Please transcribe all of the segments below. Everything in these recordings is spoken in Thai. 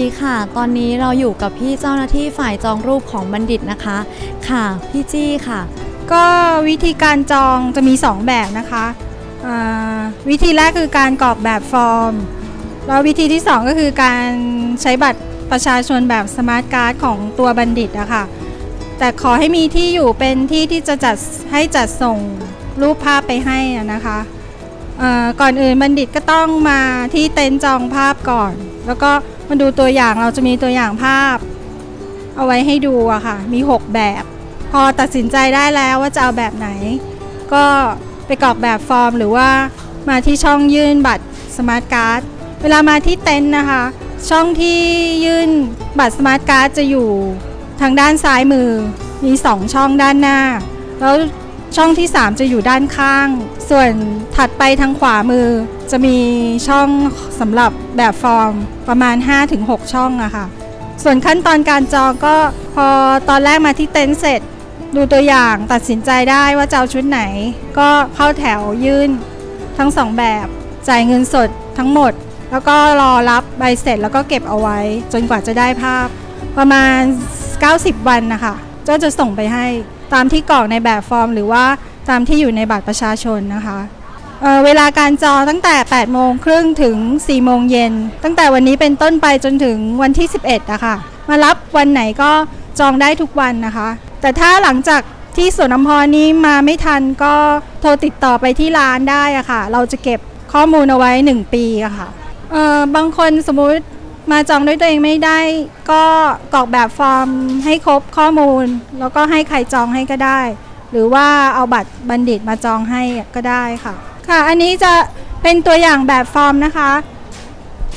ดีค่ะ ตอนนี้เราอยู่กับพี่เจ้าหน้าที่ฝ่ายจองรูปของบัณฑิตนะคะ ค่ะ พี่จี้ค่ะ ก็วิธีการจองจะมี 2 แบบนะคะวิธีแรกคือการกรอกแบบฟอร์ม แล้ววิธีที่ 2 ก็คือการใช้บัตรประชาชนแบบสมาร์ทการ์ดของตัวบัณฑิตอะค่ะ แต่ขอให้มีที่อยู่เป็นที่ที่จะจัดให้จัดส่งรูปภาพไปให้นะคะก่อนอื่นบัณฑิตก็ต้องมาที่เต็นท์จองภาพก่อน แล้วก็ มาดูตัวอย่างเราจะมีตัวอย่างภาพ เอาไว้ให้ดูอะค่ะ มี 6 แบบ พอตัดสินใจได้แล้วว่าจะเอาแบบไหน ก็ไปกรอกแบบฟอร์มหรือว่ามาที่ช่องยื่นบัตรสมาร์ทการ์ดเวลามาที่เต็นท์นะคะ ช่องที่ยื่นบัตรสมาร์ทการ์ดจะอยู่ทางด้านซ้ายมือมี 2 ช่องด้านหน้า แล้ว ช่องที่ 3 จะอยู่ด้านข้าง ส่วนถัดไปทางขวามือ จะมีช่องสำหรับแบบฟอร์มประมาณ 5-6 ช่องอะค่ะ ส่วนขั้นตอนการจองก็พอตอนแรกมาที่เต็นท์เสร็จ ดูตัวอย่างตัดสินใจได้ว่าจะเอาชุดไหน ก็เข้าแถวยื่นทั้งสองแบบ จ่ายเงินสดทั้งหมด แล้วก็รอรับใบเสร็จแล้วก็เก็บเอาไว้ จนกว่าจะได้ภาพ ประมาณ 90 วันนะคะก็จะส่งไปให้ ตามที่กรอกในแบบฟอร์ม หรือว่าตามที่อยู่ในบัตรประชาชนนะคะเเวลาการจองตั้งแต่ 8 โมงครึ่งถึง 4 โมงเย็น ตั้งแต่วันนี้เป็นต้นไปจนถึงวันที่ 11อะค่ะมารับวันไหนก็จองได้ทุกวันนะคะ แต่ถ้าหลังจากที่สวนน้ำพรนี้มาไม่ทันก็โทรติดต่อไปที่ร้านได้อะค่ะ เราจะเก็บข้อมูลเอาไว้ 1 ปีอะค่ะเอ่อบางคนสมมุติ มาจองด้วยตัวเองไม่ได้ ก็กรอกแบบฟอร์มให้ครบข้อมูล แล้วก็ให้ใครจองให้ก็ได้ หรือว่าเอาบัตรบัณฑิตมาจองให้ก็ได้ค่ะ ค่ะอันนี้จะเป็นตัวอย่างแบบฟอร์มนะคะ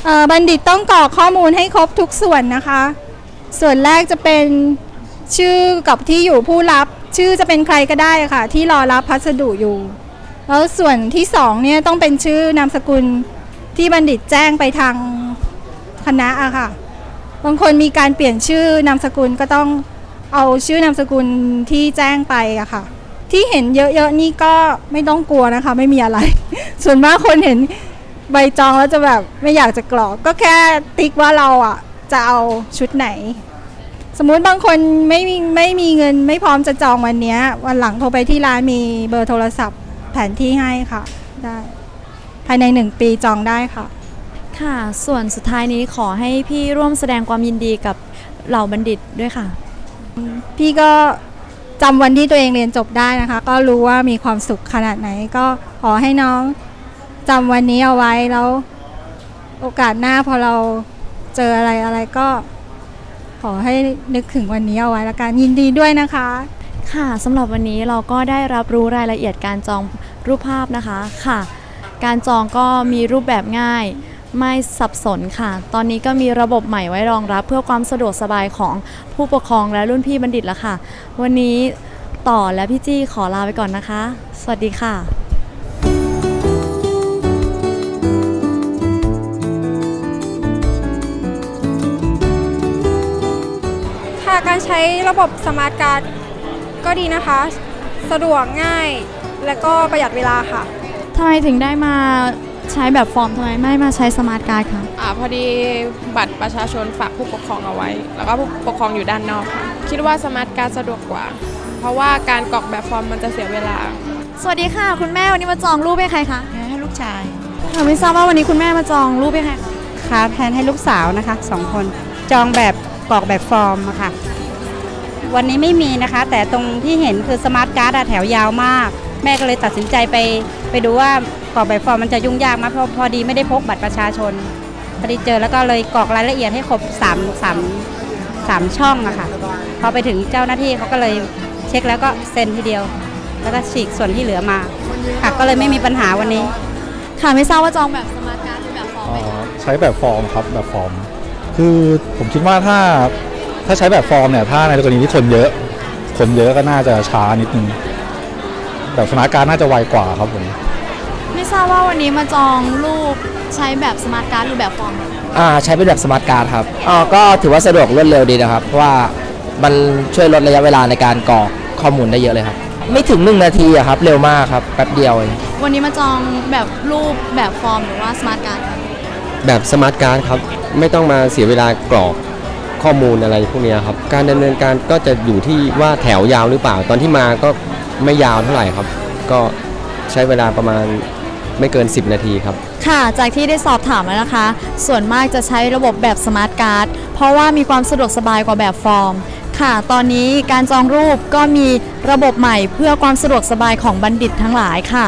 เอ่อบัณฑิตต้องกรอกข้อมูลให้ครบทุกส่วนนะคะ ส่วนแรกจะเป็นชื่อกับที่อยู่ผู้รับ ชื่อจะเป็นใครก็ได้ค่ะ ที่รอรับพัสดุอยู่ แล้วส่วนที่สองเนี่ยต้องเป็นชื่อนามสกุลที่บัณฑิตแจ้งไปทาง ณะอะค่ะ บางคนมีการเปลี่ยนชื่อนามสกุลก็ต้องเอาชื่อนามสกุลที่แจ้งไปอะค่ะ ที่เห็นเยอะๆนี่ก็ไม่ต้องกลัวนะคะ ไม่มีอะไร ส่วนมากคนเห็นใบจองแล้วจะแบบไม่อยากจะกรอก ก็แค่ติ๊กว่าเราอะจะเอาชุดไหน สมมุติบางคนไม่มีไม่มีเงินไม่พร้อมจะจองวันนี้วันหลังโทรไปที่ร้านมีเบอร์โทรศัพท์แผนที่ให้ค่ะ ได้ ภายในหนึ่งปีจองได้ค่ะ ค่ะ ส่วนสุดท้ายนี้ขอให้พี่ร่วมแสดงความยินดีกับเหล่าบัณฑิตด้วยค่ะ พี่ก็จำวันที่ตัวเองเรียนจบได้นะคะ ก็รู้ว่ามีความสุขขนาดไหน ก็ขอให้น้องจำวันนี้เอาไว้แล้ว โอกาสหน้าพอเราเจออะไรอะไรก็ ขอให้นึกถึงวันนี้เอาไว้ละกันยินดีด้วยนะคะ ค่ะสำหรับวันนี้เราก็ได้รับรู้รายละเอียดการจองรูปภาพนะคะค่ะ การจองก็มีรูปแบบง่าย ไม่สับสนค่ะ ตอนนี้ก็มีระบบใหม่ไว้รองรับ เพื่อความสะดวกสบายของผู้ปกครองและรุ่นพี่บัณฑิตแล้วค่ะ วันนี้ต่อและพี่จี้ขอลาไปก่อนนะคะ สวัสดีค่ะค่ะการใช้ระบบสมาร์ทการ์ดก็ดีนะคะ สะดวกง่ายและก็ประหยัดเวลาค่ะทำไมถึงได้มา ใช้แบบฟอร์มทำไมไม่มาใช้สมาร์ทการ์ดคะอ่าพอดีบัตรประชาชนฝากผู้ปกครองเอาไว้ แล้วก็ผู้ปกครองอยู่ด้านนอกค่ะ คิดว่าสมาร์ทการ์ดสะดวกกว่า เพราะว่าการกรอกแบบฟอร์มมันจะเสียเวลา สวัสดีค่ะ คุณแม่วันนี้มาจองรูปให้ใครคะให้ลูกชายค่ะไม่ทราบว่าวันนี้คุณแม่มาจองรูปให้ใครคะค่ะแทนให้ลูกสาวนะคะสองคนจองแบบกรอกแบบฟอร์มอะค่ะ วันนี้ไม่มีนะคะ แต่ตรงที่เห็นคือสมาร์ทการ์ดอะแถวยาวมาก แม่ก็เลยตัดสินใจไปไปดูว่ากรอกแบบฟอร์มมันจะยุ่งยากไหมเพราะพอดีไม่ได้พกบัตรประชาชนพอดีเจอแล้วก็เลยกรอกรายละเอียดให้ครบ3 3 3ช่องอะค่ะพอไปถึงเจ้าหน้าที่เขาก็เลยเช็คแล้วก็เซ็นทีเดียว แล้วก็ฉีกส่วนที่เหลือมาค่ะก็เลยไม่มีปัญหาวันนี้ ค่ะไม่ทราบว่าจองแบบสมาร์ทการ์ดหรือแบบฟอร์มไหมคะใช้แบบฟอร์มครับแบบฟอร์ม คือผมคิดว่าถ้าถ้าใช้แบบฟอร์มเนี่ยถ้าในกรณีที่คนเยอะ คนเยอะก็น่าจะช้านิดนึง แบบสมาร์ทการ์ดน่าจะไวกว่าครับผม ไม่ทราบว่าวันนี้มาจองรูปใช้แบบสมาร์ทการ์ดหรือแบบฟอร์มคะอ่าใช้เป็นแบบสมาร์ทการ์ดครับอ่าก็ถือว่าสะดวกรวดเร็วดีนะครับ เพราะว่ามันช่วยลดระยะเวลาในการกรอกข้อมูลได้เยอะเลยครับ ไม่ถึง 1 นาทีอะครับ เร็วมากครับแป๊บเดียวเองวันนี้มาจองแบบรูปแบบฟอร์มหรือว่าสมาร์ทการ์ดคะแบบสมาร์ทการ์ดครับ ไม่ต้องมาเสียเวลากรอกข้อมูลอะไรพวกเนี้ยครับ การดำเนินการก็จะอยู่ที่ว่าแถวยาวหรือเปล่า ตอนที่มาก็ ไม่ยาวเท่าไหร่ครับ ก็ใช้เวลาประมาณไม่เกิน 10 นาทีครับ ค่ะ จากที่ได้สอบถามแล้วนะคะ ส่วนมากจะใช้ระบบแบบสมาร์ทการ์ด เพราะว่ามีความสะดวกสบายกว่าแบบฟอร์ม ค่ะ ตอนนี้การจองรูปก็มีระบบใหม่เพื่อความสะดวกสบายของบัณฑิตทั้งหลายค่ะ